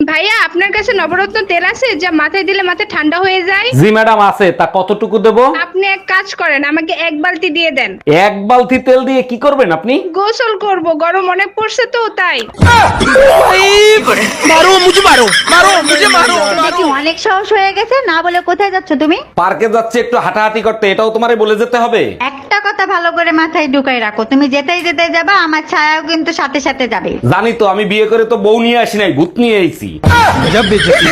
ভাইয়া আপনার কাছে নবরত্ন তেল আছে যা মাথায় দিলে মাথা ঠান্ডা হয়ে যায়? জি ম্যাডাম আছে। তা কতটুকু দেব? আপনি এক কাজ করেন আমাকে এক বালতি দিয়ে দেন। এক বালতি তেল দিয়ে কি করবেন আপনি? গোসল করব গরম অনেক পড়ছে তো তাই। কি অনেক সাহস হয়ে গেছে না বলে কোথায় যাচ্ছ তুমি? পার্কে যাচ্ছে একটু হাঁটাহাঁটি করতে এটাও তোমারে বলে যেতে হবে। একটা কথা ভালো করে মাথায় ঢুকাই রাখো তুমি যেতেই যেতে যাবা আমার ছায়াও কিন্তু সাথে সাথে যাবে। জানি তো আমি বিয়ে করে তো বউ নিয়ে আসি নাই ভূত নিয়ে আইছি। বেজতি। গজব বেজতি।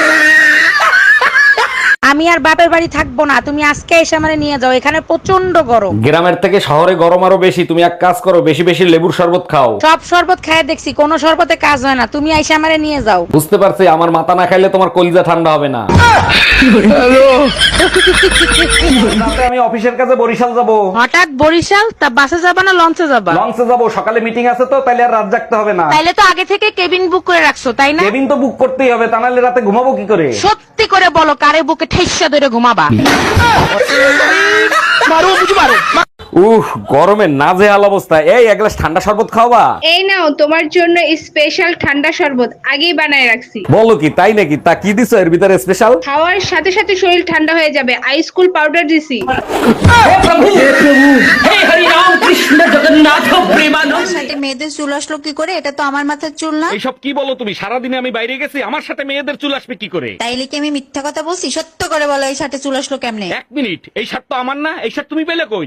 আমি আর বাপের বাড়ি থাকব না। তুমি আজকে এসে আমারে নিয়ে যাও। এখানে প্রচণ্ড গরম। গ্রামের থেকে শহরে গরম আরও বেশি। তুমি এক কাজ করো বেশি বেশি লেবুর শরবত খাও। সব শরবত খায় দেখছি কোনো শরবতে কাজ হয় না। তুমি এসে আমারে নিয়ে যাও। বুঝতে পারছি আমার মাথা না খাইলে তোমার কলিজা ঠান্ডা হবে না। রাতে আমি অফিসের কাছে বরিশাল যাব। হঠাৎ বরিশাল তা বাসে যাবা না লঞ্চে যাবা? লঞ্চে যাব। সকালে মিটিং আছে তো তাইলে আর রাত জাগতে হবে না। তাইলে তো আগে থেকে কেবিন বুক করে রাখছো তাই না? কেবিন তো বুক করতেই হবে তা নাহলে রাতে ঘুমাবো কি করে? সত্যি করে বলো কারে বুকে ঠেসা ধরে ঘুমাবা। উহ গরমে নাজেহাল অবস্থা। এই এক গ্লাস ঠান্ডা শরবত খাওয়া এই নাও তোমার জন্য স্পেশাল ঠান্ডা শরবত আগেই বানায় রাখছি। বলো কি তাই নাকি? তা কি দিছো এর ভিতরে স্পেশাল খাওয়ার সাথে সাথে শরীর ঠান্ডা হয়ে যাবে আইস কুল পাউডার দিছি। হে প্রভু হে প্রভু হে হরি রাম কৃষ্ণ জগন্নাথ সাথে মেয়েদের চুল আসলো কি করে? এটা তো আমার মাথার চুল না। এইসব কি বলো তুমি? সারাদিনে আমি বাইরে গেছি আমার সাথে মেয়েদের চুল আসবে কি করে? তাইলে কি আমি মিথ্যা কথা বলছি? সত্য করে বলো এই সাথে চুল আসলো কেমনে? এক মিনিট এই শার্ট তো আমার না এই শার্ট তুমি পেলে কই?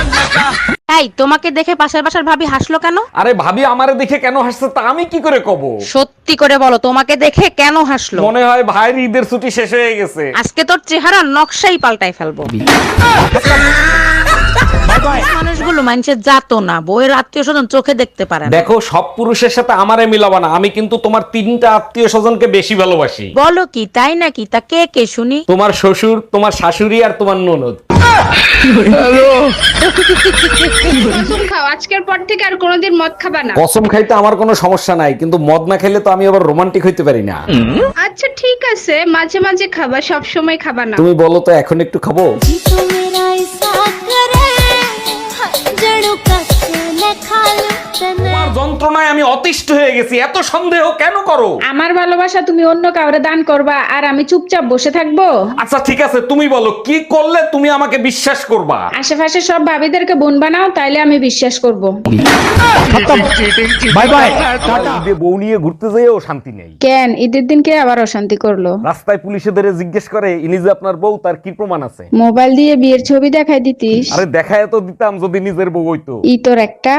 তাই তোমাকে দেখে পাশের বাসার ভাবি হাসলো কেন? আরে ভাবি আমারে দেখে কেন হাসছে তা আমি কি করে কব? সত্যি করে বলো তোমাকে দেখে কেন হাসলো? মনে হয় ভাইয়ের ঈদের ছুটি শেষ হয়ে গেছে। আজকে তোর চেহারা নকশাই পাল্টাই ফেলব। মানুষগুলো মানুষের জাতো না বইয়ের আত্মীয় স্বজন চোখে দেখতে পারে না। দেখো সব পুরুষের সাথে আমারে মিলাবা না আমি কিন্তু তোমার তিনটা আত্মীয় স্বজনকে বেশি ভালোবাসি। বলো কি তাই নাকি? তা কে কে শুনি? তোমার শ্বশুর তোমার শাশুড়ি আর তোমার ননদ। কসম খাও আজকের পর থেকে আর কোনোদিন মদ খাবা না। কসম খাইতে আমার কোনো সমস্যা নাই কিন্তু মদ না খেলে তো আমি আবার রোমান্টিক হইতে পারি না। আচ্ছা ঠিক আছে মাঝে মাঝে খাবা সব সময় খাবা না। তুমি বলো তো এখন একটু খাব? যন্ত্রণায় আমি অতিষ্ঠ হয়ে গেছি। এত সন্দেহ কেন করো? আমার ভালোবাসা তুমি অন্য কাউরে দান করবা আর আমি চুপচাপ বসে থাকব? আচ্ছা ঠিক আছে তুমি বলো কি করলে তুমি আমাকে বিশ্বাস করবা? আশেপাশে সব ভাবিদেরকে বোন বানাও তাইলে আমি বিশ্বাস করব। বাই বাই ঈদে বউ নিয়ে ঘুরতে যেয়েও শান্তি নেই। কেন? ঈদের দিনকে আবার অশান্তি করল। রাস্তায় পুলিশে ধরে জিজ্ঞেস করে ইনি যে আপনার বউ তার কি প্রমাণ আছে? মোবাইল দিয়ে বিয়ের ছবি দেখাই দিতিস। আরে দেখায় তো দিতাম যদি নিজের বউ হইতো। ই তোর একটা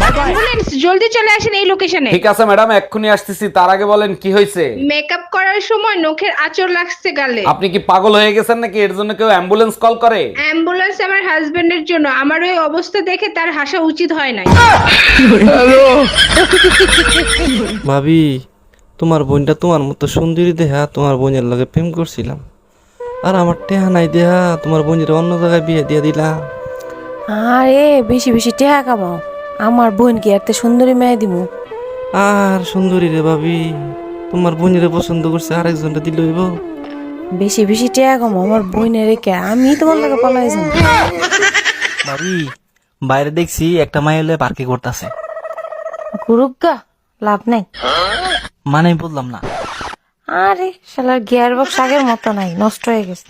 অ্যাম্বুলেন্স জলদি চলে আসেন এই লোকেশনে ঠিক আছে ম্যাডাম এক্ষুনি আসতেছি। তার আগে বলেন কি হয়েছে? মেকআপ করার সময় নখের আঁচড় লাগছে গালে। আপনি কি পাগল হয়ে গেছেন নাকি? এর জন্য কেউ অ্যাম্বুলেন্স কল করে? অ্যাম্বুলেন্স আমার হাজবেন্ডের জন্য। আমার ওই অবস্থা দেখে তার হাসা উচিত হয় নাই। ভাবি তোমার বোনটা তোমার মতো সুন্দরী দেহা তোমার বোনের লগে প্রেম করছিলাম। আর আমার টেহা নাই দেহা তোমার বোনের অন্য জায়গায় বিয়ে দিয়ে দিলাম। আরে বেশি বেশি টেহা কামাও। আমার বোন কি একটা সুন্দরী মেয়ে দিমু। আর সুন্দরী রে ভাবি তোমার বোনের পছন্দ করছে আরেকজনটা দিল হইব। বেশি বেশি টিয়া কম আমার বোনের রেখে আমি তোমার লাগে পালাই যাব। ভাবি বাইরে দেখছি একটা মাইলে পার্কে করতেছে। গুরুগা লাভ নাই। মানে বললাম না। আরে শালার গিয়ার বক্স আগের মতো নাই নষ্ট হয়ে গেছে।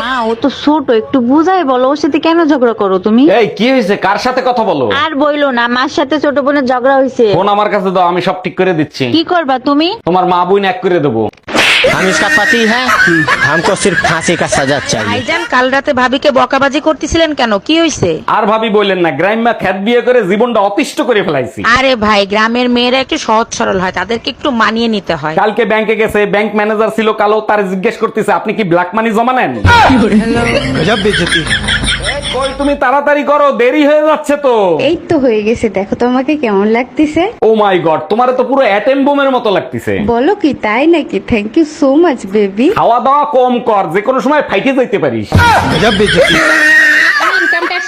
মা ও তো ছোট একটু বুঝাই বলো ওর সাথে কেন ঝগড়া করো তুমি? এই কি হয়েছে? কার সাথে কথা বলো? আর বইলো না মার সাথে ছোট বোনের ঝগড়া হয়েছে। ফোন আমার কাছে দাও আমি সব ঠিক করে দিচ্ছি। কি করবা তুমি? তোমার মা বোন এক করে দেবো। हम इसका पति है हमको सिर्फ फांसी का सजा चाहिए ভাইজান কাল রাতে ভাবিকে বকাবাজি করতেছিলেন কেন কি হইছে আর ভাবি বললেন না গ্রাম্যা খ্যাত বিয়ে করে জীবনটা অতিষ্ঠ করে ফেলাইছি আরে ভাই গ্রামের মেয়েরা একটু সহজ সরল হয় তাদেরকে একটু মানিয়ে নিতে হয় কালকে ব্যাংকে গেছে ব্যাংক ম্যানেজার ছিল কালো তার জিজ্ঞেস করতেছে আপনি কি ব্ল্যাক মানি জমা নেন এই, কই তুমি তাড়াতাড়ি করো দেরি হয়ে যাচ্ছে তো। এই তো হয়ে গেছে দেখো তোমাকে কেমন লাগতেছে। ও মাই গড তোমার তো পুরো অ্যাটেম বোমের মতো লাগতেছে। বলো কি তাই নাকি? Thank you so much baby খাওয়া দাওয়া কম কর যে কোনো সময় ফাইটে যাইতে পারিস।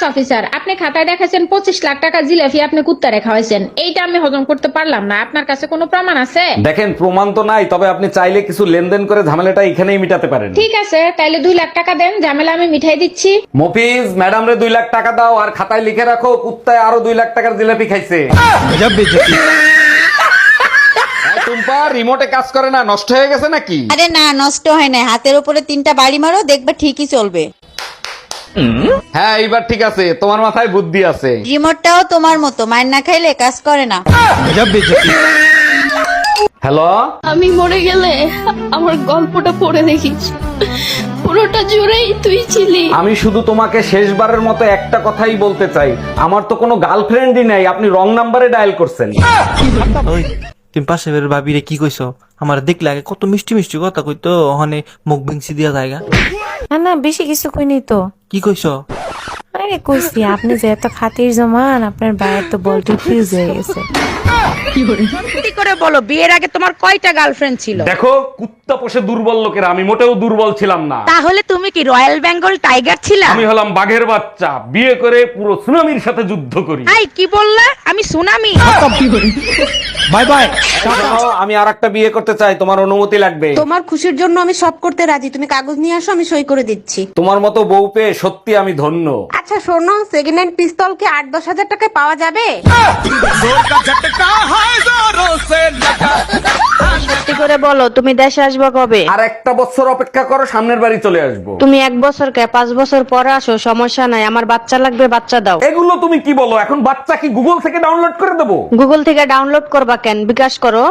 ট্যাক্স অফিসার আপনি খাতায় দেখাছেন পঁচিশ লাখ টাকা জিলাপি আপনি কুত্তারে খাওয়াইছেন। এইটা আমি হজম করতে পারলাম না। আপনার কাছে কোনো প্রমাণ আছে? দেখেন প্রমাণ তো নাই তবে আপনি চাইলে কিছু লেনদেন করে ঝামেলাটা এখানেই মিটাতে পারেন। ঠিক আছে তাইলে দুই লাখ টাকা দেন ঝামেলা আমি মিঠাই দিচ্ছি। মফিজ ম্যাডাম রে দুই লাখ টাকা দাও আর খাতায় লিখে রাখো কুত্তায় আরও দুই লাখ টাকার জিলাপি খাইছে। টুম্পা রিমোটে কাজ করে না নষ্ট হয়ে গেছে নাকি? আরে না নষ্ট হয় না। হাতের উপরে তিনটা বাড়ি মারো দেখবে ঠিকই চলবে। হ্যাঁ এইবার ঠিক আছে। তোমার মাথায় বুদ্ধি আছে। রিমোটটাও তোমার মতো মায়ের না খাইলে কাজ করে না। হ্যালো? আমি মরে গেলে আমার গল্পটা পড়ে দেখিস। পুরোটা জুড়েই তুই ছিলি। আমি শুধু তোমাকে শেষবারের মতো একটা কথাই বলতে চাই। আমার তো কোনো গার্লফ্রেন্ডই নাই আপনি রং নাম্বারে ডায়াল করছেন। তুমি পাশে বের ভাবি রে কি কইছো? আমার দেখলে আগে কত মিষ্টি মিষ্টি কথা কইতো ওখানে মুখ বিংসি দিয়া জায়গা না না বেশি কিছু কইনি তো। কি কইছো? আরে আপনি যে এত খাতির জমান আপনার বাইরে তো বলটি ফিউজ হয়ে গেছে। করে বলো? বিয়ের আগে তোমার কয়টা গার্লফ্রেন্ড ছিল? দেখো কুত্তা পোষে দুর্বল আমি মোটেও দুর্বল ছিলাম না। তাহলে তুমি কি রয়্যাল বেঙ্গল টাইগার ছিলা? আমি হলাম বাঘের বাচ্চা বিয়ে করে পুরো সুনামির সাথে যুদ্ধ করি। এই কি বললা? আমি সুনামি। Bye bye. আমি আর একটা বিয়ে করতে চাই তোমার অনুমতি লাগবে। তোমার খুশির জন্য আমি সব করতে রাজি। তুমি কাগজ নিয়ে আসো আমি সই করে দিচ্ছি। তোমার মতো বউ পেয়ে সত্যি আমি ধন্য। আচ্ছা শোনো সেকেন্ড হ্যান্ড পিস্তল কি আট দশ হাজার টাকায় পাওয়া যাবে? সত্যি করে বলো তুমি দেশে আসবে কবে? আর একটা বছর অপেক্ষা করো সামনের বাড়ি চলে আসব। তুমি এক বছর কে পাঁচ বছর পরে আসো সমস্যা নাই আমার বাচ্চা লাগবে বাচ্চা দাও। এগুলো তুমি কি বলো এখন বাচ্চা কি গুগল থেকে ডাউনলোড করে দেবো? গুগল থেকে ডাউনলোড করবা কেন বিকাশ করো।